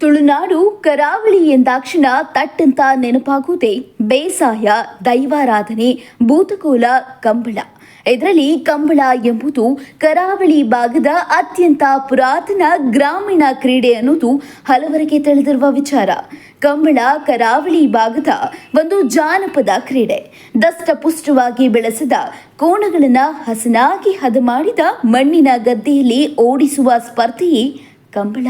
ತುಳುನಾಡು ಕರಾವಳಿ ಎಂದಾಕ್ಷಣ ತಟ್ಟಂತ ನೆನಪಾಗುವುದೇ ಬೇಸಾಯ, ದೈವಾರಾಧನೆ, ಭೂತಕೋಲ, ಕಂಬಳ. ಇದರಲ್ಲಿ ಕಂಬಳ ಎಂಬುದು ಕರಾವಳಿ ಭಾಗದ ಅತ್ಯಂತ ಪುರಾತನ ಗ್ರಾಮೀಣ ಕ್ರೀಡೆ ಅನ್ನೋದು ಹಲವರಿಗೆ ತಿಳಿದಿರುವ ವಿಚಾರ. ಕಂಬಳ ಕರಾವಳಿ ಭಾಗದ ಒಂದು ಜಾನಪದ ಕ್ರೀಡೆ. ದಷ್ಟಪುಷ್ಟವಾಗಿ ಬೆಳೆಸಿದ ಕೋಣಗಳನ್ನು ಹಸನಾಗಿ ಹದ ಮಾಡಿದ ಮಣ್ಣಿನ ಗದ್ದೆಯಲ್ಲಿ ಓಡಿಸುವ ಸ್ಪರ್ಧೆಯೇ ಕಂಬಳ.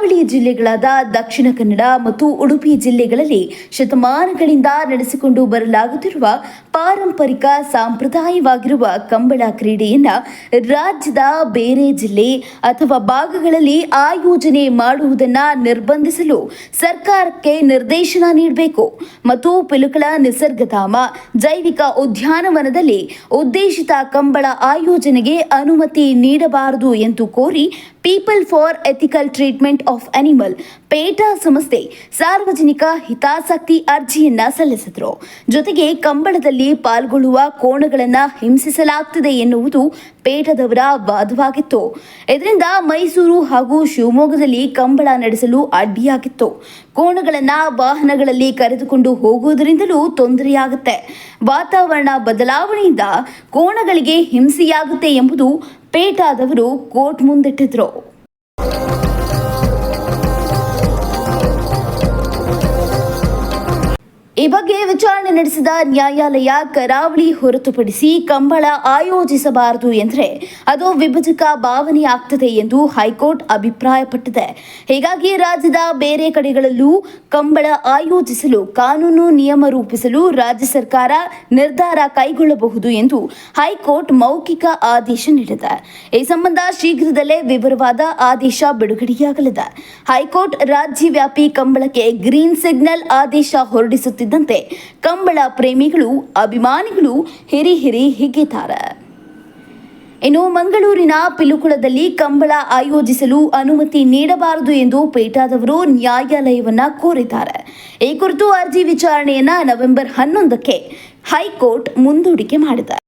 ಕರಾವಳಿ ಜಿಲ್ಲೆಗಳಾದ ದಕ್ಷಿಣ ಕನ್ನಡ ಮತ್ತು ಉಡುಪಿ ಜಿಲ್ಲೆಗಳಲ್ಲಿ ಶತಮಾನಗಳಿಂದ ನಡೆಸಿಕೊಂಡು ಬರಲಾಗುತ್ತಿರುವ ಪಾರಂಪರಿಕ ಸಾಂಪ್ರದಾಯವಾಗಿರುವ ಕಂಬಳ ಕ್ರೀಡೆಯನ್ನ ರಾಜ್ಯದ ಬೇರೆ ಜಿಲ್ಲೆ ಅಥವಾ ಭಾಗಗಳಲ್ಲಿ ಆಯೋಜನೆ ಮಾಡುವುದನ್ನು ನಿರ್ಬಂಧಿಸಲು ಸರ್ಕಾರಕ್ಕೆ ನಿರ್ದೇಶನ ನೀಡಬೇಕು ಮತ್ತು ಪಿಲುಕಳ ನಿಸರ್ಗಧಾಮ, ಜೈವಿಕ ಉದ್ಯಾನವನದಲ್ಲಿ ಉದ್ದೇಶಿತ ಕಂಬಳ ಆಯೋಜನೆಗೆ ಅನುಮತಿ ನೀಡಬಾರದು ಎಂದು ಕೋರಿ people for ethical treatment of animal PETA ಸಂಸ್ಥೆ ಸಾರ್ವಜನಿಕ ಹಿತಾಸಕ್ತಿ ಅರ್ಜಿಯನ್ನ ಸಲ್ಲಿಸಿದ್ರು. ಜೊತೆಗೆ ಕಂಬಳದಲ್ಲಿ ಪಾಲ್ಗೊಳ್ಳುವ ಕೋಣಗಳನ್ನ ಹಿಂಸಿಸಲಾಗ್ತಿದೆ ಎನ್ನುವುದು ಪೇಟದವರ ವಾದವಾಗಿತ್ತು. ಇದರಿಂದ ಮೈಸೂರು ಹಾಗೂ ಶಿವಮೊಗ್ಗದಲ್ಲಿ ಕಂಬಳ ನಡೆಸಲು ಅಡ್ಡಿಯಾಗಿತ್ತು. ಕೋಣಗಳನ್ನ ವಾಹನಗಳಲ್ಲಿ ಕರೆದುಕೊಂಡು ಹೋಗುವುದರಿಂದಲೂ ತೊಂದರೆಯಾಗುತ್ತೆ. ವಾತಾವರಣ ಬದಲಾವಣೆಯಿಂದ ಕೋಣಗಳಿಗೆ ಹಿಂಸೆಯಾಗುತ್ತೆ ಎಂಬುದು ಪೇಟಾದವರು ಕೋರ್ಟ್ ಮುಂದಿಟ್ಟಿದ್ರು. ಈ ಬಗ್ಗೆ ವಿಚಾರಣೆ ನಡೆಸಿದ ನ್ಯಾಯಾಲಯ ಕರಾವಳಿ ಹೊರತುಪಡಿಸಿ ಕಂಬಳ ಆಯೋಜಿಸಬಾರದು ಎಂದರೆ ಅದು ವಿಭಜಕ ಭಾವನೆ ಆಗ್ತದೆ ಎಂದು ಹೈಕೋರ್ಟ್ ಅಭಿಪ್ರಾಯಪಟ್ಟಿದೆ. ಹೀಗಾಗಿ ರಾಜ್ಯದ ಬೇರೆ ಕಡೆಗಳಲ್ಲೂ ಕಂಬಳ ಆಯೋಜಿಸಲು, ಕಾನೂನು ನಿಯಮ ರೂಪಿಸಲು ರಾಜ್ಯ ಸರ್ಕಾರ ನಿರ್ಧಾರ ಕೈಗೊಳ್ಳಬಹುದು ಎಂದು ಹೈಕೋರ್ಟ್ ಮೌಖಿಕ ಆದೇಶ ನೀಡಿದೆ. ಈ ಸಂಬಂಧ ಶೀಘ್ರದಲ್ಲೇ ವಿವರವಾದ ಆದೇಶ ಬಿಡುಗಡೆಯಾಗಲಿದೆ. ಹೈಕೋರ್ಟ್ ರಾಜ್ಯವ್ಯಾಪಿ ಕಂಬಳಕ್ಕೆ ಗ್ರೀನ್ ಸಿಗ್ನಲ್ ಆದೇಶ ಹೊರಡಿಸುತ್ತಿದ್ದಂತೆ ಕಂಬಳ ಪ್ರೇಮಿಗಳು, ಅಭಿಮಾನಿಗಳು ಹಿರಿ ಹಿರಿ ಹಿಗ್ಗಿದ್ದಾರೆ. ಇನ್ನು ಮಂಗಳೂರಿನ ಪಿಲುಕುಳದಲ್ಲಿ ಕಂಬಳ ಆಯೋಜಿಸಲು ಅನುಮತಿ ನೀಡಬಾರದು ಎಂದು ಪೇಟಾದವರು ನ್ಯಾಯಾಲಯವನ್ನ ಕೋರಿದ್ದಾರೆ. ಈ ಕುರಿತು ಅರ್ಜಿ ವಿಚಾರಣೆಯನ್ನ ನವೆಂಬರ್ ಹನ್ನೊಂದಕ್ಕೆ ಹೈಕೋರ್ಟ್ ಮುಂದೂಡಿಕೆ ಮಾಡಿದೆ.